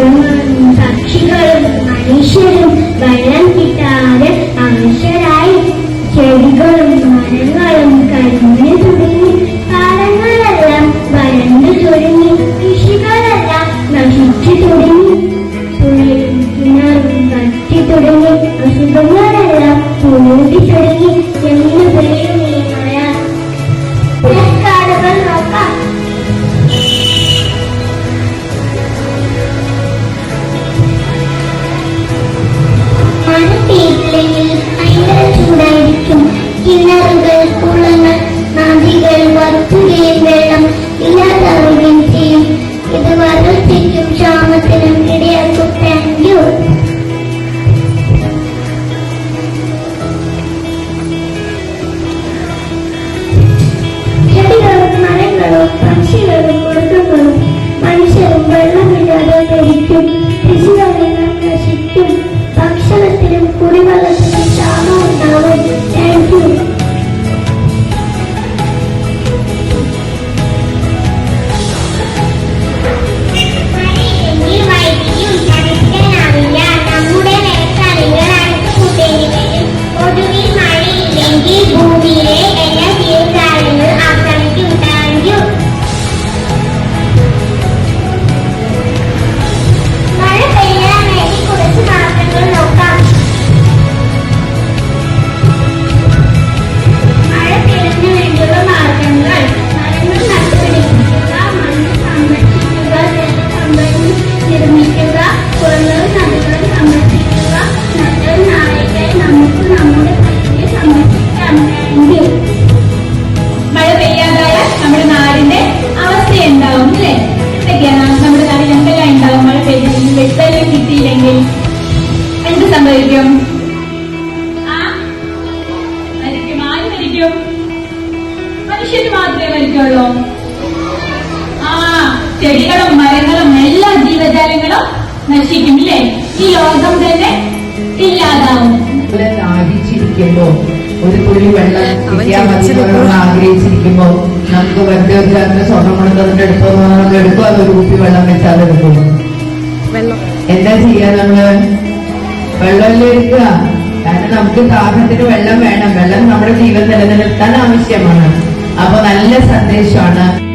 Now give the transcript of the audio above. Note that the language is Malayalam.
Thank you. ക്ഷാമത്തിനും ക്ഷാമത്തിനും ഇടയാക്കും. താങ്ക് യു മരിക്കും. മനുഷ്യന് മാത്രമേ മരിക്കുള്ളൂ. ആ ചെടികളും മരങ്ങളും എല്ലാ ജീവജാലങ്ങളും നശിക്കും ഇല്ലേ? ഈ ലോകം തന്നെ ഇല്ലാതാവും. ആഗ്രഹിച്ചിരിക്കുമ്പോൾ ഒരു തുള്ളി വെള്ളം ആഗ്രഹിച്ചിരിക്കുമ്പോ നമുക്ക് വെറുതെ ഒരു സ്വർണം സ്വർണം അതിന്റെ അടുത്ത് നമുക്ക് എടുക്കുക അത് ഒരു കുപ്പി വെള്ളം വെച്ചാൽ എടുക്കും. എന്താ ചെയ്യാൻ നമ്മൾ വെള്ളമല്ലേ എടുക്കുക കാരണം നമുക്ക് ദാഹത്തിന് വെള്ളം വേണം. വെള്ളം നമ്മുടെ ജീവൻ നിലനിർത്താൻ ആവശ്യമാണ്. അപ്പൊ നല്ല സന്ദേശമാണ്.